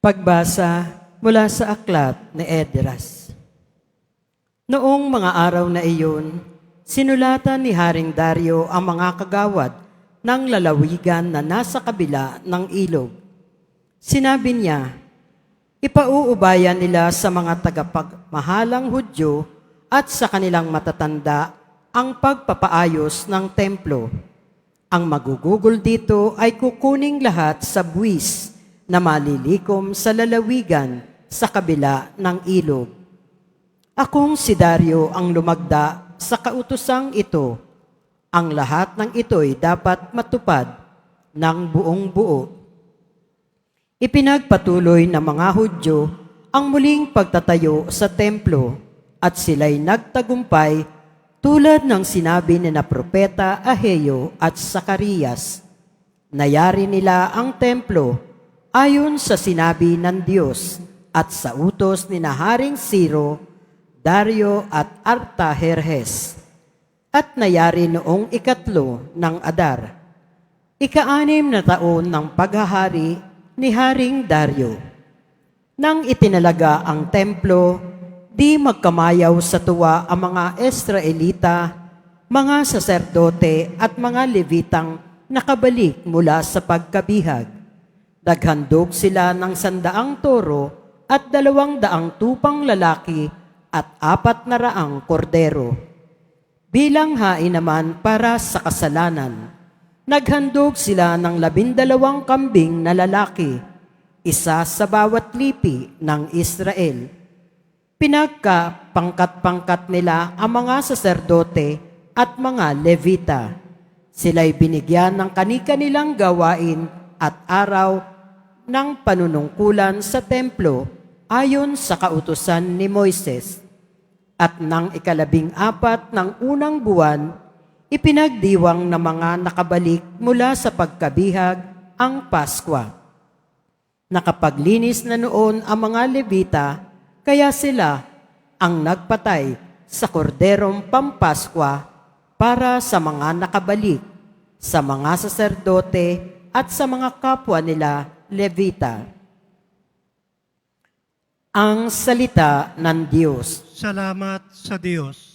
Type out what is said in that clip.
Pagbasa mula sa aklat ni Edras. Noong mga araw na iyon, sinulatan ni Haring Dario ang mga kagawad ng lalawigan na nasa kabila ng ilog. Sinabi niya, Ipauubayan nila sa mga tagapagmahalang Hudyo at sa kanilang matatanda ang pagpapaayos ng templo. Ang magugugol dito ay kukuning lahat sa buwis na malilikom sa lalawigan sa kabila ng ilog. Akong si Dario ang lumagda sa kautosang ito. Ang lahat ng ito'y dapat matupad ng buong buo. Ipinagpatuloy ng mga Hudyo ang muling pagtatayo sa templo at sila'y nagtagumpay tulad ng sinabi ni na propeta Aheo at Sakarias. Nayari nila ang templo ayon sa sinabi ng Diyos at sa utos ni Haring Siro, Dario at Artaherhes. At nayari noong ikatlo ng Adar, ika-anim na taon ng paghahari ni Haring Dario. Nang itinalaga ang templo, di magkamayaw sa tuwa ang mga Israelita, mga saserdote at mga Levitang nakabalik mula sa pagkabihag. Naghandog sila ng sandaang toro at dalawang daang tupang lalaki at apat na raang kordero. Bilang hain naman para sa kasalanan, naghandog sila ng labindalawang kambing na lalaki, isa sa bawat lipi ng Israel. Pinagka-pangkat-pangkat nila ang mga saserdote at mga levita. Sila'y binigyan ng kani-kanilang gawain at araw ng panunungkulan sa templo ayon sa kautusan ni Moises. At ng ikalabing apat ng unang buwan, ipinagdiwang ng mga nakabalik mula sa pagkabihag ang Paskwa. Nakapaglinis na noon ang mga Levita, kaya sila ang nagpatay sa korderong pampaskwa para sa mga nakabalik, sa mga saserdote at sa mga kapwa nila Levita. Ang salita ng Diyos. Salamat sa Diyos.